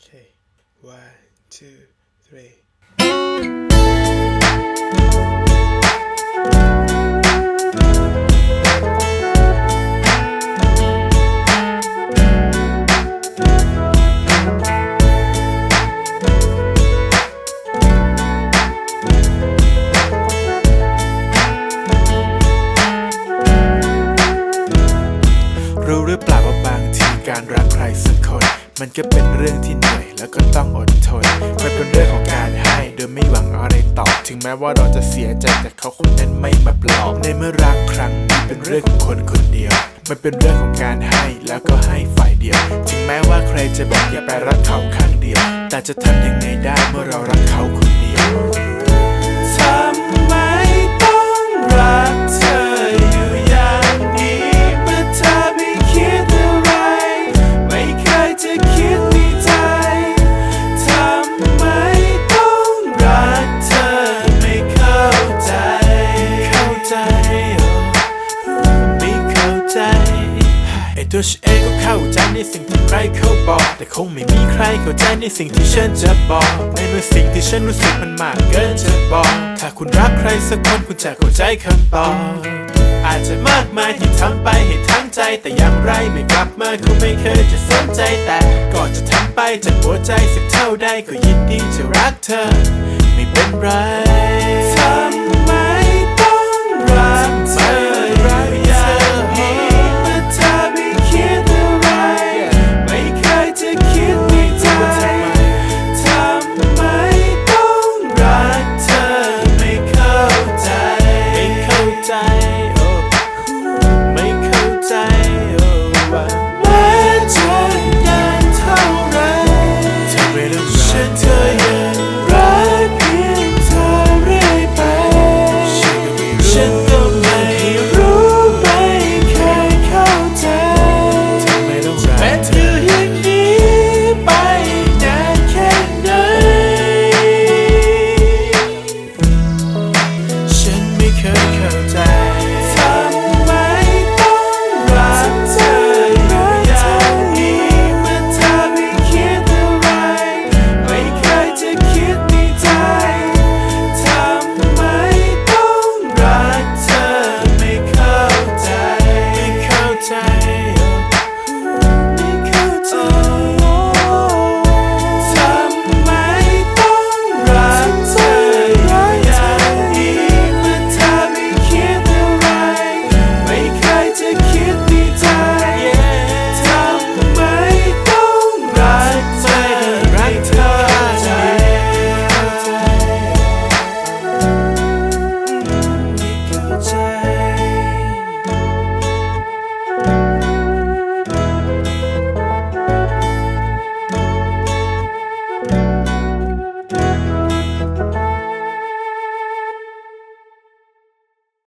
Okay, one, two, three. รรักใครสักคน มันก็เป็นเรื่องที่เหนื่อยแล้วก็ต้องอดทนมันเป็นเรื่องของการให้โดยไม่หวังอะไรตอบ ถึงแม้ว่าเราจะเสียใจแต่เขาคนนั้นไม่มาปลอบในเมื่อรักครั้งนี้เป็นเรื่องของคนคนเดียว มันเป็นเรื่องของการให้แล้วก็ให้ฝ่ายเดียว ถึงแม้ว่าใครจะบอกอย่าไปรักเขาข้างเดียว แต่จะทำยังไงได้เมื่อเรา ตัวฉันเองก็เข้าใจในสิ่งที่ใครเขาบอก แต่คงไม่มีใครเข้าใจในสิ่งที่ฉันจะบอกในเมื่อสิ่งที่ฉันรู้สึกมันมากเกินจะบอก ถ้าคุณรักใครสักคนคุณจะเข้าใจคำตอบอาจจะมากมายที่ทำไปให้ทั้งใจ แต่อย่างไรไม่กลับมาคงไม่เคยจะสนใจแต่ก็จะทำไปจากหัวใจสักเท่าใดก็ยินดีจะรักเธอ ไม่เป็นไร time.